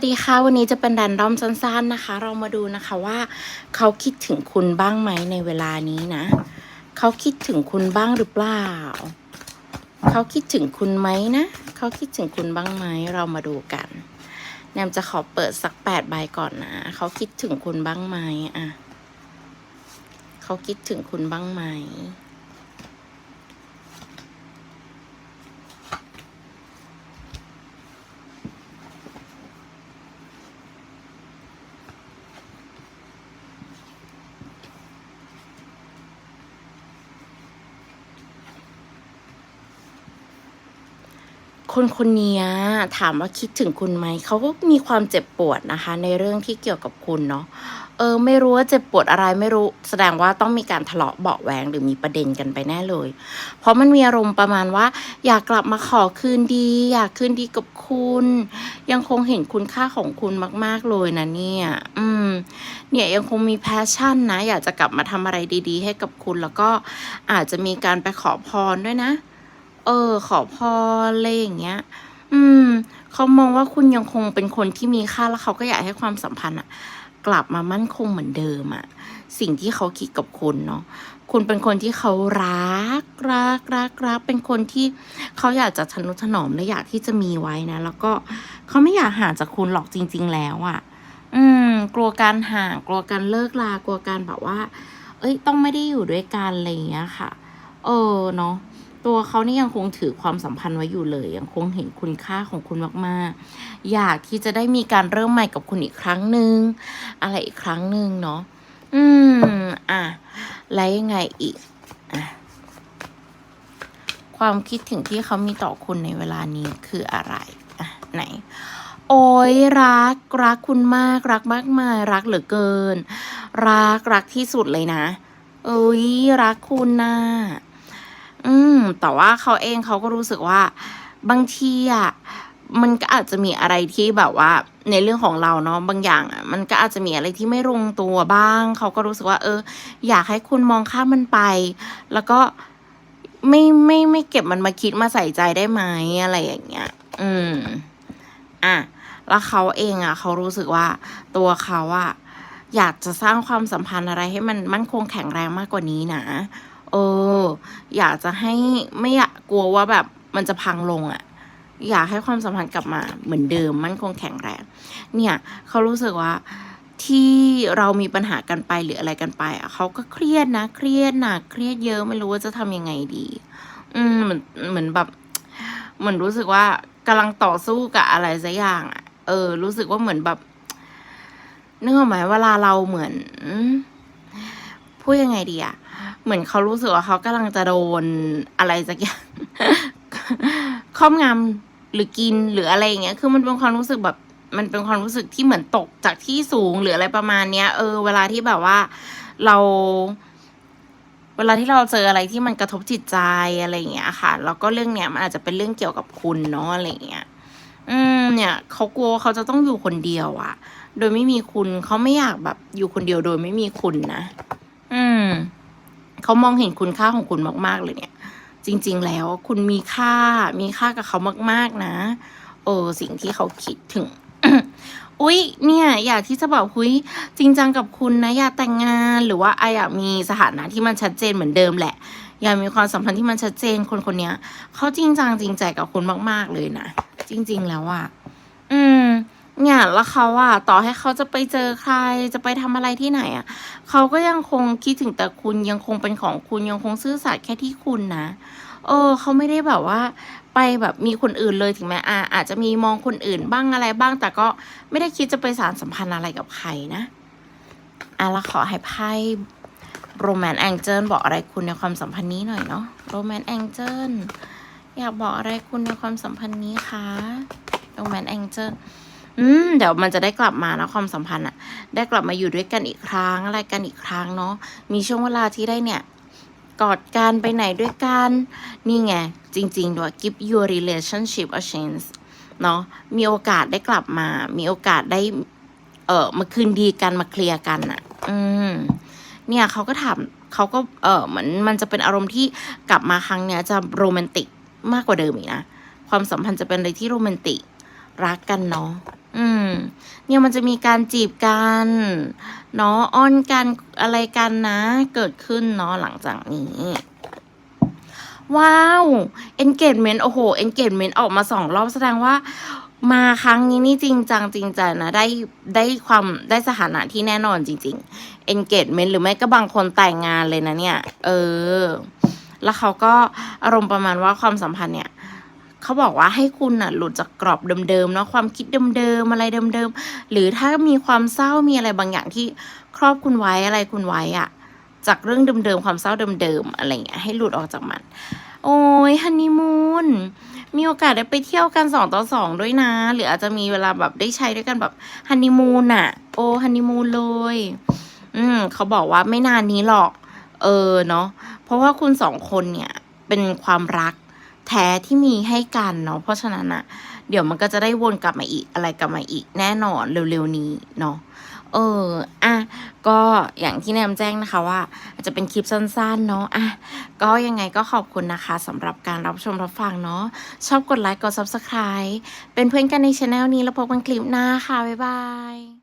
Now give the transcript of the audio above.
วัสดีค่ะ วันนี้จะเป็นแรนดอมสั้นๆนะคะ เรามาดูนะคะว่าเขาคิดถึงคุณบ้างไหมในเวลานี้นะ เขาคิดถึงคุณบ้างหรือเปล่า เขาคิดถึงคุณไหมนะ เขาคิดถึงคุณบ้างไหมเรามาดูกันแนมจะขอเปิดสักแปดใบก่อนนะเขาคิดถึงคุณบ้างไหมอะเขาคิดถึงคุณบ้างไหม คนคนนี้ถามว่าคิดถึงคุณไหม เขาก็มีความเจ็บปวดนะคะ ในเรื่องที่เกี่ยวกับคุณเนาะเออไม่รู้ว่าเจ็บปวดอะไรไม่รู้ แสดงว่าต้องมีการทะเลาะเบาแหวงหรือมีประเด็นกันไปแน่เลย เพราะมันมีอารมณ์ประมาณว่า อยากกลับมาขอคืนดี อยากคืนดีกับคุณ ยังคงเห็นคุณค่าของคุณมาก ๆเลยนะเนี่ย อืม เนี่ยยังคงมีแพชชั่นนะ อยากจะกลับมาทำอะไรดี ๆ ให้กับคุณแล้วก็อาจจะมีการไปขอพรด้วยนะ เออ ขอพรอะไรอย่างเงี้ย อืม เขามองว่าคุณยังคงเป็นคนที่มีค่าแล้วเขาก็อยากให้ความสัมพันธ์อะกลับมามั่นคงเหมือนเดิมอะสิ่งที่เขาคิดกับคุณเนาะคุณเป็นคนที่เขารักรักรักรักเป็นคนที่เขาอยากจะทนุถนอมและอยากที่จะมีไว้นะ แล้วก็เขาไม่อยากห่างจากคุณหรอกจริง ๆ แล้วอะอืม กลัวการห่างกลัวการเลิกลากลัวการแบบว่า เอ้ย ต้องไม่ได้อยู่ด้วยกันอะไรอย่างเงี้ยค่ะ เออเนาะ ตัวเขานี่ยังคงถือความสัมพันธ์ไว้อยู่เลย ยังคงเห็นคุณค่าของคุณมากๆ อยากที่จะได้มีการเริ่มใหม่กับคุณอีกครั้งหนึ่งอะไรอีกครั้งหนึ่งเนาะอืมอะแล้วยังไงอีกอะความคิดถึงที่เขามีต่อคุณในเวลานี้คืออะไรอะไหนโอ้ยรักรักคุณมากรักมากมายรักเหลือเกิน รักรักที่สุดเลยนะ เอ้ยรักคุณน่ะ อืม แต่ว่าเขาเองเขาก็รู้สึกว่าบางทีอะมันก็อาจจะมีอะไรที่แบบว่า ในเรื่องของเราเนาะบางอย่างอะมันก็อาจจะมีอะไรที่ไม่ลงตัวบ้าง เขาก็รู้สึกว่า เออ อยากให้คุณมองข้ามมันไป แล้วก็ไม่ไม่ไม่เก็บมันมาคิดมาใส่ใจได้ไหมอะไรอย่างเงี้ย อืม อะแล้วเขาเองอะ เขารู้สึกว่าตัวเขาอะอยากจะสร้างความสัมพันธ์อะไรให้มันมั่นคงแข็งแรงมากกว่านี้นะ เออ อยากจะให้ไม่อยากกลัวว่าแบบมันจะพังลงอะ่ะ อยากให้ความสัมพันธ์กลับมาเหมือนเดิมมั่นคงแข็งแรง เนี่ย เขารู้สึกว่าที่เรามีปัญหากันไปหรืออะไรกันไปอะเขาก็เครียดนะ เครียดหนักเครียดเยอะไม่รู้ว่าจะทำยังไงดี อืมเหมือนเหมือนแบบเหมือนรู้สึกว่ากำลังต่อสู้กับอะไรสักอย่างอะ เออ รู้สึกว่าเหมือนแบบนึกออกไหมเวลาเราเหมือนพูดยังไงดีอะ เหมือนเขารู้สึกว่าเขากำลังจะโดนอะไรสักอย่างครอบงำหรือกินหรืออะไรอย่างเงี้ย คือมันเป็นความรู้สึกแบบ มันเป็นความรู้สึกที่เหมือนตกจากที่สูงหรืออะไรประมาณเนี้ย เออ เวลาที่แบบว่าเรา เวลาที่เราเจออะไรที่มันกระทบจิตใจอะไรอย่างเงี้ยค่ะ แล้วก็เรื่องเนี้ยมันอาจจะเป็นเรื่องเกี่ยวกับคุณเนาะอะไรอย่างเงี้ย อืม เนี่ยเขากลัวเขาจะต้องอยู่คนเดียวอะโดยไม่มีคุณเขาไม่อยากแบบอยู่คนเดียวโดยไม่มีคุณนะ เขามองเห็นคุณค่าของคุณมากๆเลยเนี่ย จริง ๆ แล้วคุณมีค่ามีค่ากับเขามาก ๆนะเออสิ่งที่เขาคิดถึงอุ๊ย เนี่ย อยากที่จะบอกคุยจริงจังกับคุณนะ อยากแต่งงานหรือว่าไออยากมีสถานะที่มันชัดเจนเหมือนเดิมแหละ อยากมีความสัมพันธ์ที่มันชัดเจนคนคนนี้เขาจริงจังจริงใจกับคุณมาก ๆ เลยนะ จริง ๆ แล้วอะ อืม เนี่ยแล้วเขาอะต่อให้เขาจะไปเจอใครจะไปทำอะไรที่ไหนอะเขาก็ยังคงคิดถึงแต่คุณยังคงเป็นของคุณยังคงซื่อสัตย์แค่ที่คุณนะเออเขาไม่ได้แบบว่าไปแบบมีคนอื่นเลยถึงแม้อาอาจจะมีมองคนอื่นบ้างอะไรบ้าง แต่ก็ไม่ได้คิดจะไปสารสัมพันธ์อะไรกับใครนะอะแล้วขอให้ไพ่โรแมนแองเจิลบอกอะไรคุณในความสัมพันธ์นี้หน่อยเนาะโรแมนแองเจิลอยากบอกอะไรคุณในความสัมพันธ์นี้คะโรแมนแองเจิล อืมเดี๋ยวมันจะได้กลับมานะความสัมพันธ์อะได้กลับมาอยู่ด้วยกันอีกครั้งอะไรกันอีกครั้งเนาะมีช่วงเวลาที่ได้เนี่ยกอดกันไปไหนด้วยกัน นี่ไง จริง ๆ ด้วย give your relationship a chance เนาะมีโอกาสได้กลับมา มีโอกาสได้ เออมาคืนดีกันมาเคลียร์กันอะอืม เนี่ยเขาก็ถามเขาก็ เออเหมือนมันจะเป็นอารมณ์ที่กลับมาครั้งเนี้ยจะโรแมนติกมากกว่าเดิมอีกนะ ความสัมพันธ์จะเป็นอะไรที่โรแมนติก รักกันเนาะอืม เนี่ยมันจะมีการจีบกันเนาะอ้อนกันอะไรกันนะ เกิดขึ้นเนาะหลังจากนี้ว้าว engagement โอ้โห engagement ออกมาสองรอบแสดงว่า มาครั้งนี้นี่จริงจังจริงจังนะได้ได้ความได้สถานะที่แน่นอนจริง ๆ engagement หรือไม่ก็บางคนแต่งงานเลยนะเนี่ย เออ แล้วเขาก็อารมณ์ประมาณว่าความสัมพันธ์เนี่ย เขาบอกว่าให้คุณน่ะหลุดจากกรอบเดิมๆเนาะความคิดเดิมๆอะไรเดิมๆหรือถ้ามีความเศร้ามีอะไรบางอย่างที่ครอบคุณไว้อะไรคุณไว้อะจากเรื่องเดิมๆความเศร้าเดิมๆอะไรเงี้ยให้หลุดออกจากมัน โอ้ยฮันนีมูนมีโอกาสได้ไปเที่ยวกันสองต่อสองด้วยนะ หรืออาจจะมีเวลาแบบได้ใช้ด้วยกันแบบฮันนีมูนอะโอ้ฮันนีมูนเลย อืมเขาบอกว่าไม่นานนี้หรอก เออเนาะเพราะว่าคุณสองคนเนี่ย เป็นความรัก แท้ที่มีให้กันเนาะเพราะฉะนั้นอะเดี๋ยวมันก็จะได้วนกลับมาอีกอะไรกลับมาอีกแน่นอนเร็วๆนี้เนาะเอออะก็อย่างที่แนมแจ้งนะคะว่า อาจจะเป็นคลิปสั้นๆเนาะอะก็ยังไงก็ขอบคุณนะคะสำหรับการรับชมรับฟังเนาะชอบกดไลค์กด Subscribe เป็นเพื่อนกันในช anel นี้แล้วพบกันคลิปหน้าค่ะ บ๊ายบาย